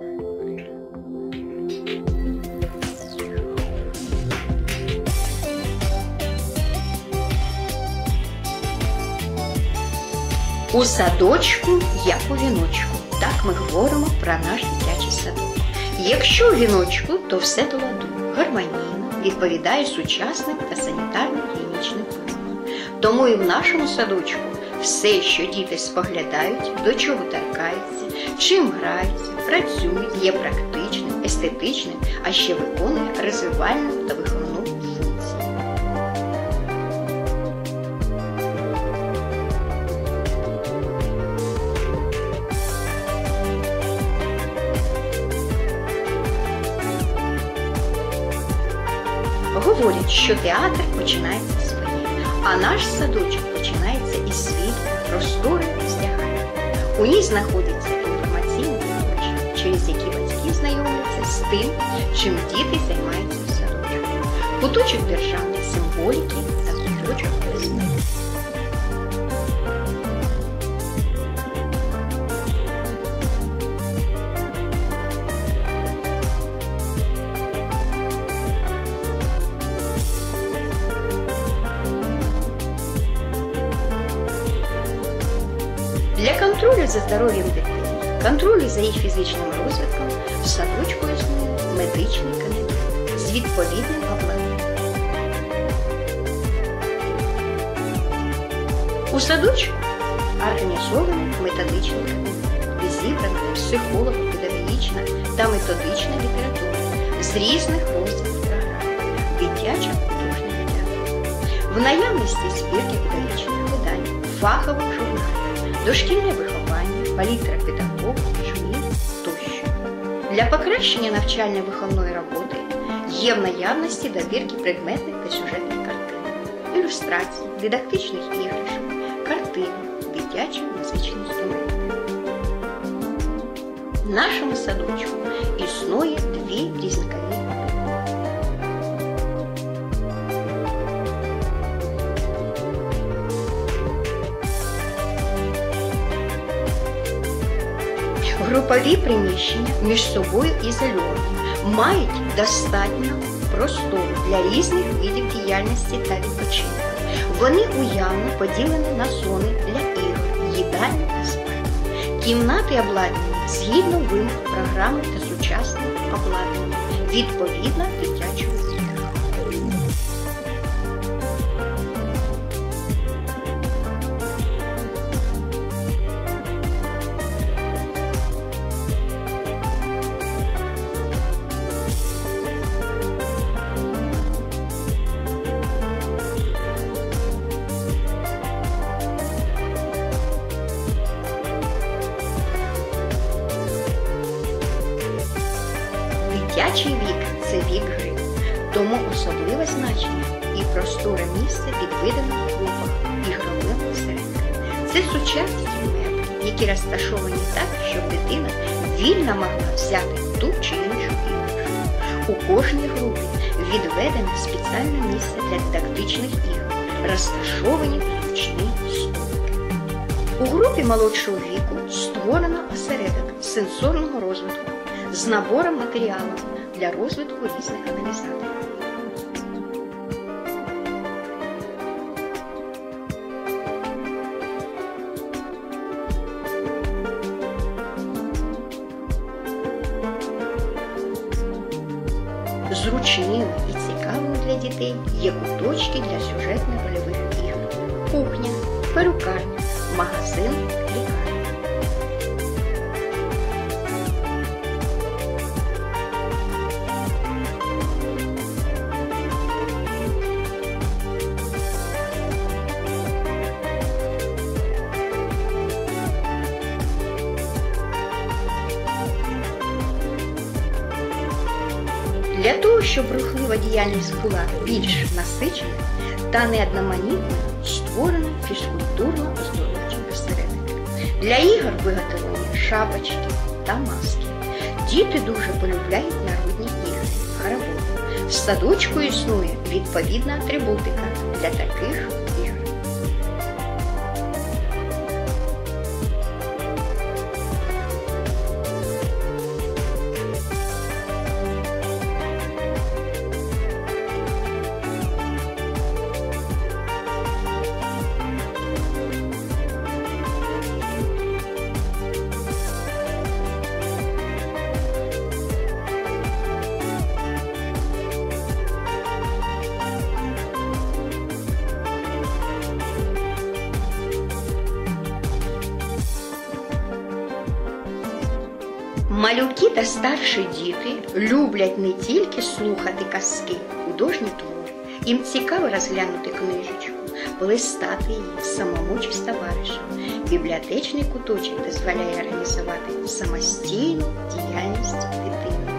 У садочку як у віночку. Так ми говоримо про наш дитячий садок. Якщо у віночку, то все до ладу, гармонійно, відповідає сучасним та санітарно-гігієнічним вимогам. Тому і в нашому садочку все, що діти споглядають, до чого торкаються, чим граються, працюють, є практичним, естетичним, а ще виконує розвивальну та виховну функцію. Говорять, що театр починається своє, а наш садочок починається із світу, простори роздягання. У ній знаходиться точки, через які батьки знайомляться з тим, чим діти займаються в садочку. Куточок державної символіки та куточок весни. Для контролю за здоров'ям дитини, контролю за її фізичним розвитком в садочку існує медичний кабінет з відповідним обладнанням. У садочку організований методичний кабінет, де зібрана психолого-педагогічна та методична література з різних розділів програм, дитяча художня література. В наявності збірки педагогічних видань, фахових журналів, дошкільне виховання, палітра педагогів, журнів тощо. Для покращення навчально-виховної роботи є в наявності добірки предметних та сюжетних картин, ілюстрацій, дидактичних іграшок, картин, дитячі музичні інструменти. В нашому садочку існує дві різникові Групові приміщення між собою ізольовані, мають достатньо простору для різних видів діяльності та відпочинку. Вони уявно поділені на зони для ігор, їдальні та спальні. Кімнати обладнані згідно вимог програми та сучасного обладнання, відповідно Дитячий вік це вік гри, тому особливе значення і просторе місце відведено в клубах ігровим осередкам. Це сучасні меблі, які розташовані так, щоб дитина вільно могла взяти ту чи іншу іграшку. У кожній групі відведено спеціальне місце для дидактичних ігор, розташовані зручні столики. У групі молодшого віку створено осередок сенсорного розвитку з набором матеріалів для розвитку різних аналізаторів. Зручними і цікавими для дітей є куточки для сюжетно-рольових ігор, кухня, перукарня, магазин, лікарня. Для того, щоб рухлива діяльність була більш насичена та не одноманітна, створено фізкультурно оздоровчі осередок. Для ігор виготовлені шапочки та маски. Діти дуже полюбляють народні ігри, хороводи. В садочку існує відповідна атрибутика для таких Малюки та старші діти люблять не тільки слухати казки, художні твори. Їм цікаво розглянути книжечку, полистати її самому чи з товаришем. Бібліотечний куточок дозволяє організувати самостійну діяльність дитини.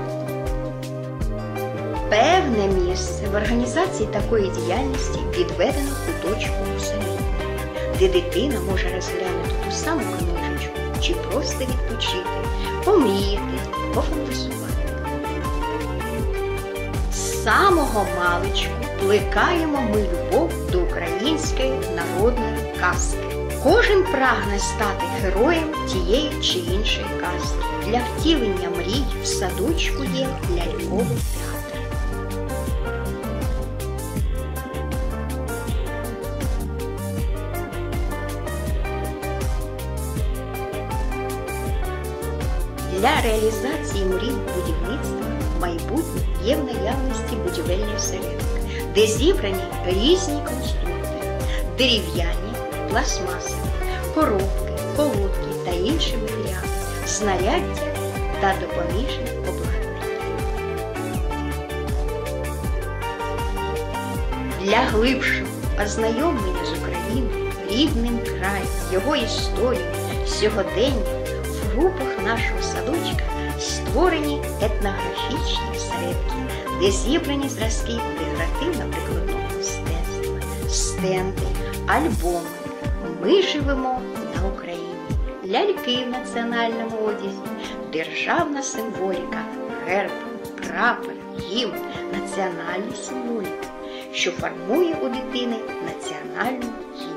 Певне місце в організації такої діяльності відведено куточку селі, де дитина може розглянути ту саму книжечку чи просто відпочити, помріяти, пофантазувати. З самого маличку плекаємо ми любов до української народної казки. Кожен прагне стати героєм тієї чи іншої казки. Для втілення мрій в садочку є ляльковий театр. Для реалізації мрій будівництва майбутнє є в наявності будівельний осередок, де зібрані різні конструкти, дерев'яні, пластмасові, коробки, колодки та інші матеріали, снаряддя та допоміжне обладнання. Для глибшого ознайомлення з Україною, рідним краєм, його історією, сьогодення групах нашого садочка створені етнографічні осередки, де зібрані зразки декоративно-прикладного мистецтва, стенди, альбоми. Ми живемо на Україні, ляльки в національному одязі, державна символіка, герб, прапор, гімн, національні символіки, що формує у дитини національну гідність.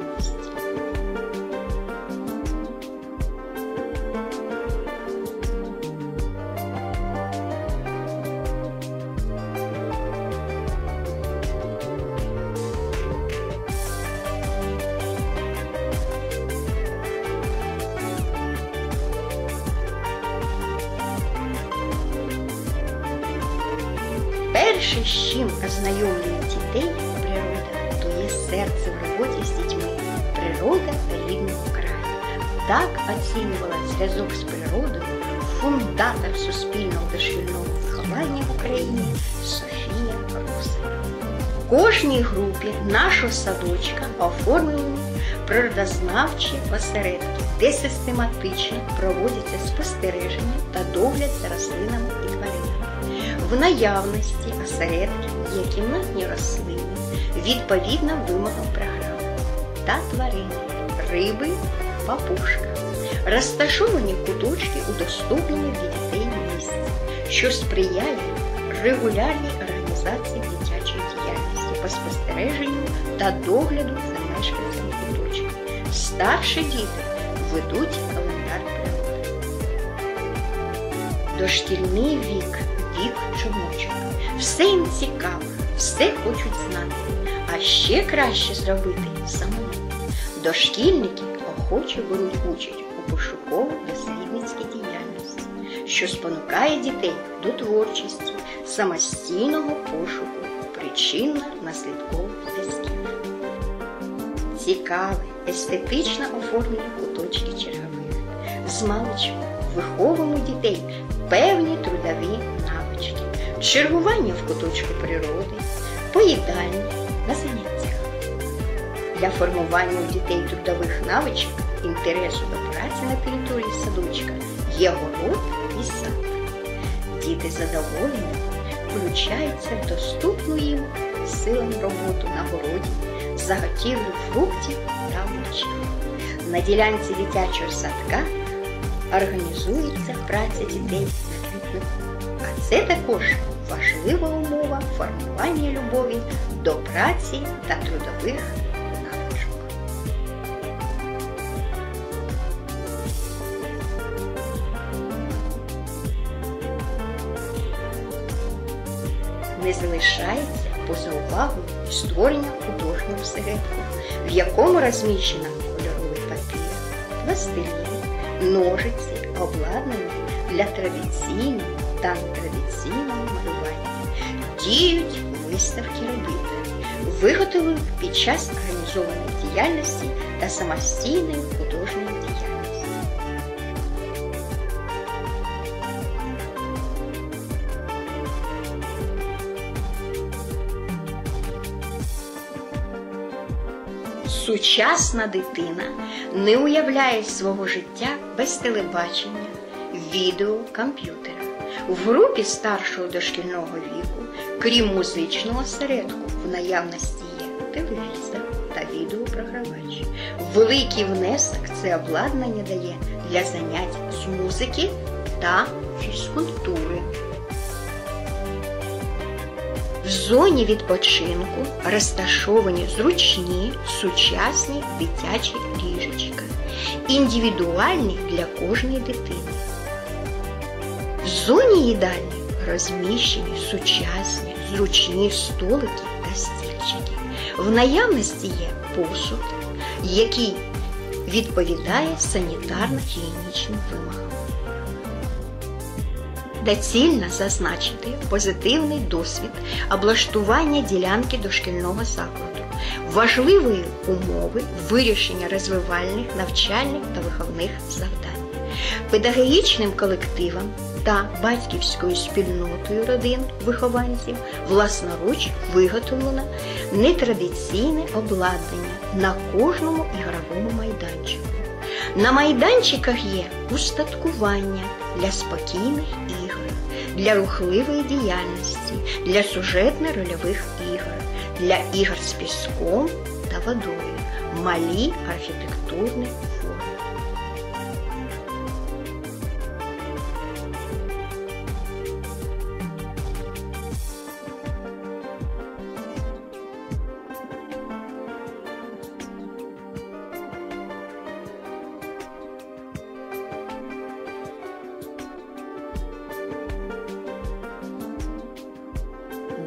З чим ознайомлюють дітей природа, то є серце в роботі з дітьми. Природа рідного краю. Так оцінювала зв'язок з природою фундатор суспільного дошкільного виховання в Україні Софія Руса. В кожній групі нашого садочка оформлені природознавчі осередки, де систематично проводяться спостереження та догляд за рослинами і тваринами. В наявності осередки є кімнатні рослини відповідно вимогам програми та тварини, риби, папушка. Розташовані куточки у удоступлених для дітей місць, що сприяє регулярній організації дитячої діяльності по спостереженню та догляду за мешканцями куточка. Старші діти ведуть календар природи. Дошкільний вік вік чомочок. Все їм цікаво, все хочуть знати, а ще краще зробити самому. Дошкільники охоче беруть участь у пошуково-дослідницькій діяльності, що спонукає дітей до творчості, самостійного пошуку причинно-наслідкових зв'язків. Цікаве, естетично оформлені куточки чергових. З маличку виховуємо дітей певні трудові чергування в куточку природи, поїдання на заняттях. Для формування у дітей трудових навичок, інтересу до праці на території садочка є город і сад. Діти задоволені включаються в доступну їм силам роботу на городі, заготівлю фруктів та овочів. На ділянці дитячого садка організується праця дітей. А це також важлива умова формування любові до праці та трудових навичок. Не залишається поза увагою створення художнього всередку, в якому розміщено кольоровий папір, пластилін, ножиці, обладнання для традиційного там традиційного малювання. Діють виставки робіт, виготовив під час організованої діяльності та самостійної художньої діяльності. Сучасна дитина не уявляє свого життя без телебачення, відео, комп'ютера. В групі старшого дошкільного віку, крім музичного осередку, в наявності є телевізор та відеопрогравач. Великий внесок це обладнання дає для занять з музики та фізкультури. В зоні відпочинку розташовані зручні сучасні дитячі ліжечка, індивідуальні для кожної дитини. Зоні їдальні розміщені сучасні зручні столики та стільчики. В наявності є посуд, який відповідає санітарно-гігієнічним вимогам. Доцільно зазначити позитивний досвід облаштування ділянки дошкільного закладу, важливої умови вирішення розвивальних, навчальних та виховних завдань, педагогічним колективом та батьківською спільнотою родин вихованців власноруч виготовлено нетрадиційне обладнання на кожному ігровому майданчику. На майданчиках є устаткування для спокійних ігор, для рухливої діяльності, для сюжетно-рольових ігор, для ігор з піском та водою, малі архітектурні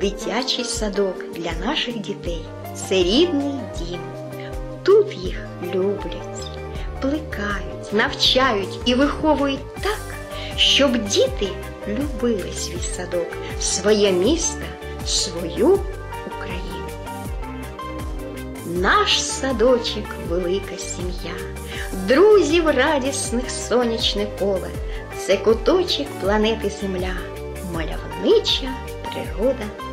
Дитячий садок для наших дітей це рідний дім. Тут їх люблять, плекають, навчають і виховують так, щоб діти любили свій садок, своє місто, свою Україну. Наш садочок велика сім'я, друзів радісних сонячне коле, це куточок планети Земля, мальовнича природа